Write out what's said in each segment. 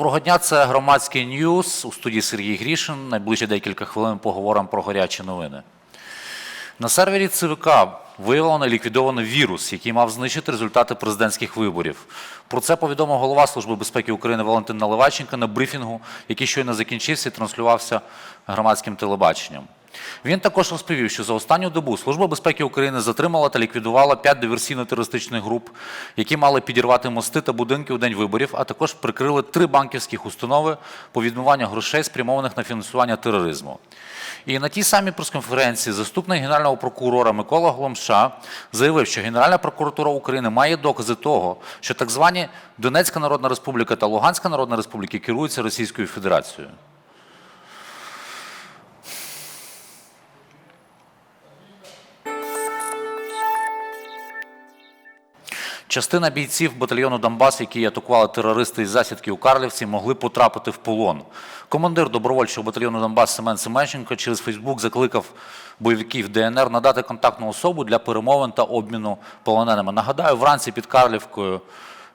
Доброго дня, це громадський ньюз у студії Сергій Грішин. Найближче декілька хвилин поговоримо про гарячі новини. На сервері ЦВК виявлено ліквідовано вірус, який мав знищити результати президентських виборів. Про це повідомив голова Служби безпеки України Валентин Наливаченко на брифінгу, який щойно закінчився і транслювався громадським телебаченням. Він також розповів, що за останню добу Служба безпеки України затримала та ліквідувала п'ять диверсійно-терористичних груп, які мали підірвати мости та будинки у день виборів, а також прикрили три банківських установи по відмиванню грошей, спрямованих на фінансування тероризму. І на тій самій прес-конференції заступник генерального прокурора Микола Голомша заявив, що Генеральна прокуратура України має докази того, що так звані Донецька Народна Республіка та Луганська Народна Республіка керуються Російською Федерацією. Частина бійців батальйону Донбас, які атакували терористи із засідки у Карлівці, могли потрапити в полон. Командир добровольчого батальйону Донбас Семен Семенченко через Фейсбук закликав бойовиків ДНР надати контактну особу для перемовин та обміну полоненими. Нагадаю, вранці під Карлівкою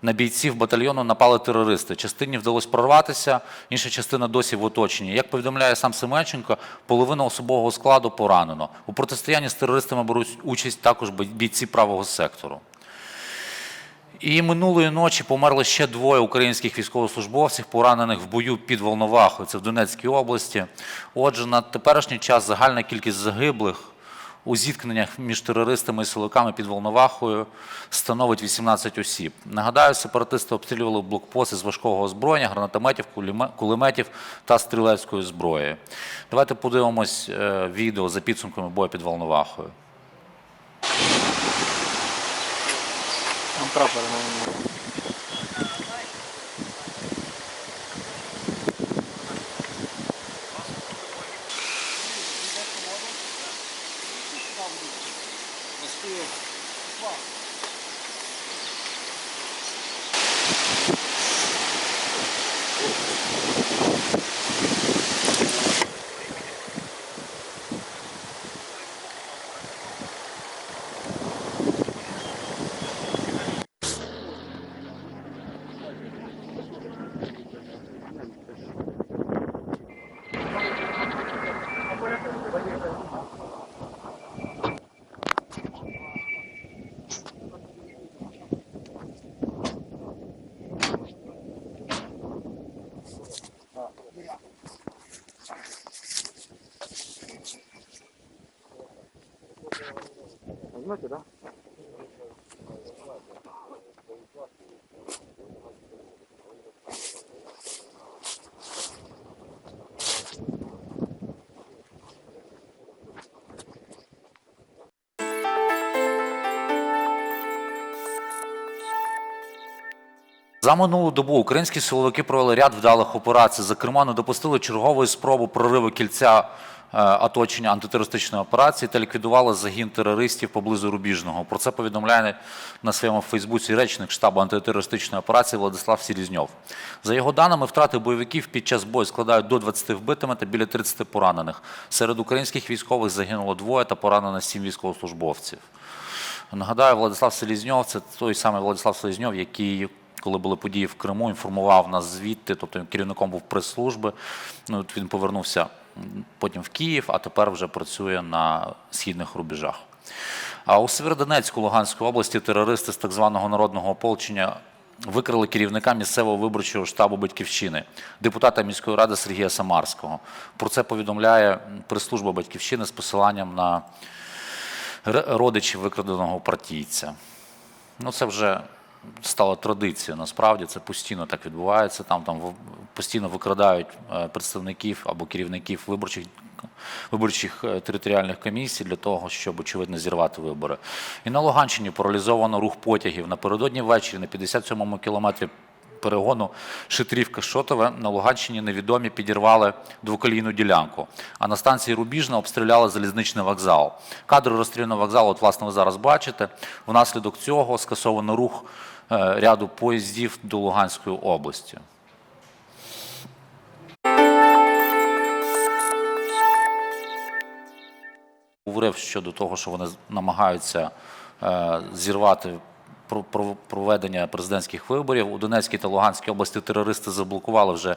на бійців батальйону напали терористи. Частині вдалося прорватися, інша частина досі в оточенні. Як повідомляє сам Семенченко, половина особового складу поранено. У протистоянні з терористами беруть участь також бійці правого сектору. І минулої ночі померли ще двоє українських військовослужбовців, поранених в бою під Волновахою. Це в Донецькій області. Отже, на теперішній час загальна кількість загиблих у зіткненнях між терористами і силовиками під Волновахою становить 18 осіб. Нагадаю, сепаратисти обстрілювали блокпости з важкого озброєння, гранатометів, кулеме- кулеметів та стрілецької зброї. Давайте подивимось е, відео за підсумками бою під Волновахою. Там ну, да? За минулу добу українські силовики провели ряд вдалих операцій. Зокрема, не допустили чергової спроби прориву кільця оточення антитерористичної операції та ліквідували загін терористів поблизу Рубіжного. Про це повідомляє на своєму Фейсбуці речник штабу антитерористичної операції Владислав Сілізньов. За його даними, втрати бойовиків під час бою складають до 20 вбитими та біля 30 поранених. Серед українських військових загинуло двоє та поранено сім військовослужбовців. Нагадаю, Владислав Селізньов це той самий Владислав Селізньов, який, коли були події в Криму, інформував нас звідти, тобто керівником був прес-служби. Ну, він повернувся потім в Київ, а тепер вже працює на східних рубежах. А у Сєвєродонецьку Луганської області терористи з так званого народного ополчення викрили керівника місцевого виборчого штабу Батьківщини, депутата міської ради Сергія Самарського. Про це повідомляє прес-служба Батьківщини з посиланням на родичів викраденого партійця. Ну, це вже стало традицією. Насправді це постійно так відбувається. Там, там постійно викрадають е, представників або керівників виборчих. Виборчих е, територіальних комісій для того, щоб очевидно зірвати вибори. І на Луганщині паралізовано рух потягів. Напередодні ввечері на 57-му кілометрі перегону Шитрівка-Шотове на Луганщині невідомі підірвали двоколійну ділянку. А на станції Рубіжна обстріляли залізничний вокзал. Кадри розстріляного вокзалу, от, власне, ви зараз бачите. Внаслідок цього скасовано рух ряду поїздів до Луганської області. Говорив щодо того, що вони намагаються е, зірвати про- про- проведення президентських виборів. У Донецькій та Луганській області терористи заблокували вже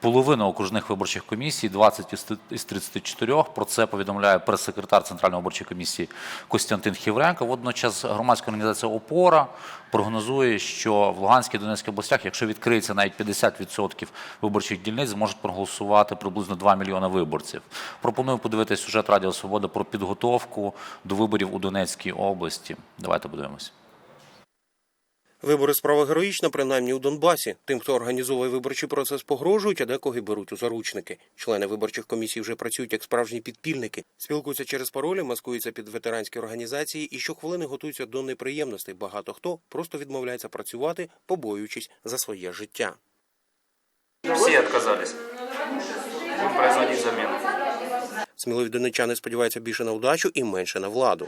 половину окружних виборчих комісій, 20 із ти- із 34. Про це повідомляє прес-секретар Центральної виборчої комісії Костянтин Хівренко. Водночас громадська організація ОПОРА прогнозує, що в Луганській та Донецькій областях, якщо відкриється навіть 50% виборчих дільниць, зможуть проголосувати приблизно 2 мільйони виборців. Пропоную подивитися сюжет Радіо Свобода про підготовку до виборів у Донецькій області. Давайте подивимось. Вибори справа героїчна, принаймні у Донбасі. Тим, хто організовує виборчий процес, погрожують, а декого беруть у заручники. Члени виборчих комісій вже працюють як справжні підпільники, спілкуються через паролі, маскуються під ветеранські організації і щохвилини готуються до неприємностей. Багато хто просто відмовляється працювати, побоюючись за своє життя. Все отказались. Будем производить замену. Сміливі донечани сподіваються більше на удачу і менше на владу.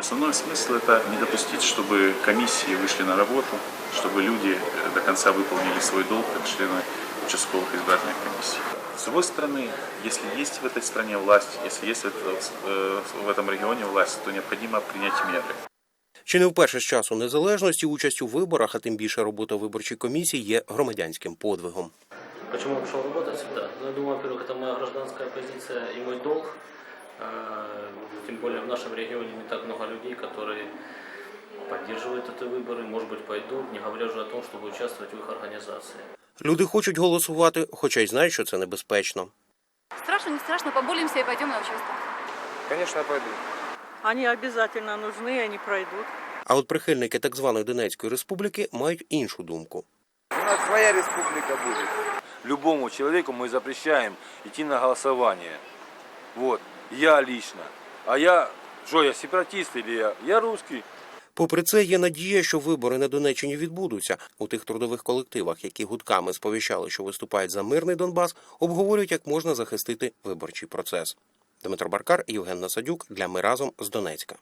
Основной смысл это не допустить, чтобы комиссии вышли на работу, чтобы люди э, до конца выполнили свой долг как члены участковых избирательных комиссий. С другой стороны, если есть в этой стране власть, если есть в, это- э, в этом регионе власть, то необходимо принять меры. Чи не вперше з часу незалежності участь у виборах, а тим більше робота виборчої комісії є громадянським подвигом. Почему я пошел работать сюда? Ну, я думаю, во-первых, это моя гражданская позиция и мой долг. Э, Тем более в нашем регионе не так много людей, которые поддерживают эти выборы, может быть, пойдут, не говоря уже о том, чтобы участвовать в их организации. Люди хочуть голосувати, хоча й знають, що це небезпечно. Страшно, не страшно, поболимся и пойдем на участок. Конечно, я пойду. Они обязательно нужны, они пройдут. А от прихильники так званої Донецької республіки мають іншу думку. У нас своя республика будет. Любому человеку мы запрещаем идти на голосование. Вот. Я лично. А я, что я, сепаратист или я? Я русский. Попри це, є надія, що вибори на Донеччині відбудуться. У тих трудових колективах, які гудками сповіщали, що виступають за мирний Донбас, обговорюють, як можна захистити виборчий процес. Дмитро Баркар, Євген Насадюк для Ми разом з Донецька.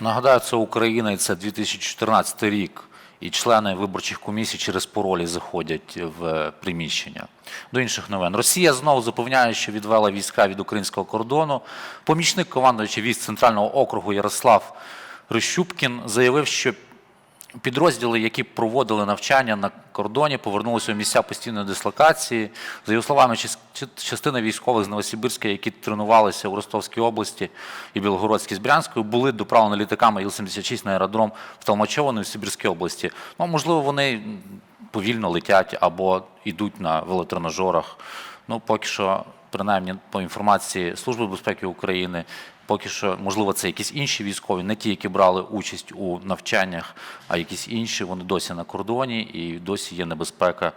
Нагадаю, це Україна і це 2014 рік. І члени виборчих комісій через паролі заходять в приміщення. До інших новин. Росія знову запевняє, що відвела війська від українського кордону. Помічник командуючий військ Центрального округу Ярослав Рощупкін заявив, що Підрозділи, які проводили навчання на кордоні, повернулися у місця постійної дислокації. За його словами, част- частина військових з Новосибірська, які тренувалися у Ростовській області і Білогородській з Брянської, були доправлені літаками Іл-76 на аеродром в Толмачовану в Сибірській області. Ну, можливо, вони повільно летять або йдуть на велотренажерах. Ну, поки що, принаймні, по інформації Служби безпеки України, поки що, можливо, це якісь інші військові, не ті, які брали участь у навчаннях, а якісь інші. Вони досі на кордоні і досі є небезпека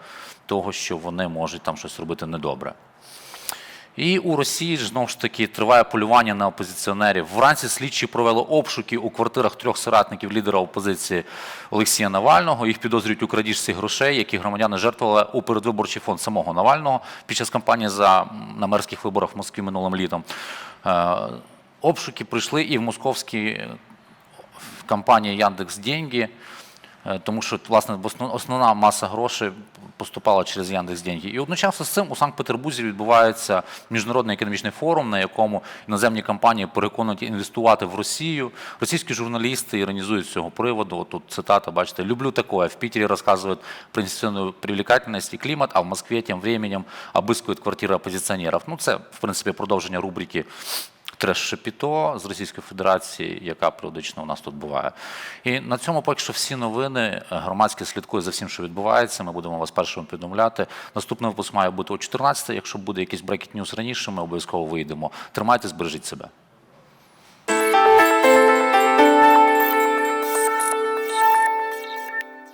того, що вони можуть там щось робити недобре. І у Росії знову ж таки триває полювання на опозиціонерів. Вранці слідчі провели обшуки у квартирах трьох соратників лідера опозиції Олексія Навального. Їх підозрюють у крадіжці грошей, які громадяни жертвували у передвиборчий фонд самого Навального під час кампанії за на мерських виборах в Москві минулим літом. Е, Обшуки прийшли і в московській е, в компанії Яндекс Деньги, е, тому що власне основ- основна маса грошей поступала через Яндекс Деньги. І одночасно з цим у Санкт-Петербурзі відбувається міжнародний економічний форум, на якому іноземні компанії переконують інвестувати в Росію. Російські журналісти іронізують з цього приводу. От Тут цитата, бачите, люблю такое. В Питере рассказывают про инвестиционную привлекательность и климат, а в Москве тем временем обыскивают квартиры оппозиционеров. Ну, це, в принципі, продовження рубрики треш шепіто з Російської Федерації, яка періодично у нас тут буває. І на цьому поки що всі новини. Громадське слідкує за всім, що відбувається. Ми будемо вас першими повідомляти. Наступний випуск має бути о 14 Якщо буде якийсь брекет ньюс раніше, ми обов'язково вийдемо. Тримайте, збережіть себе.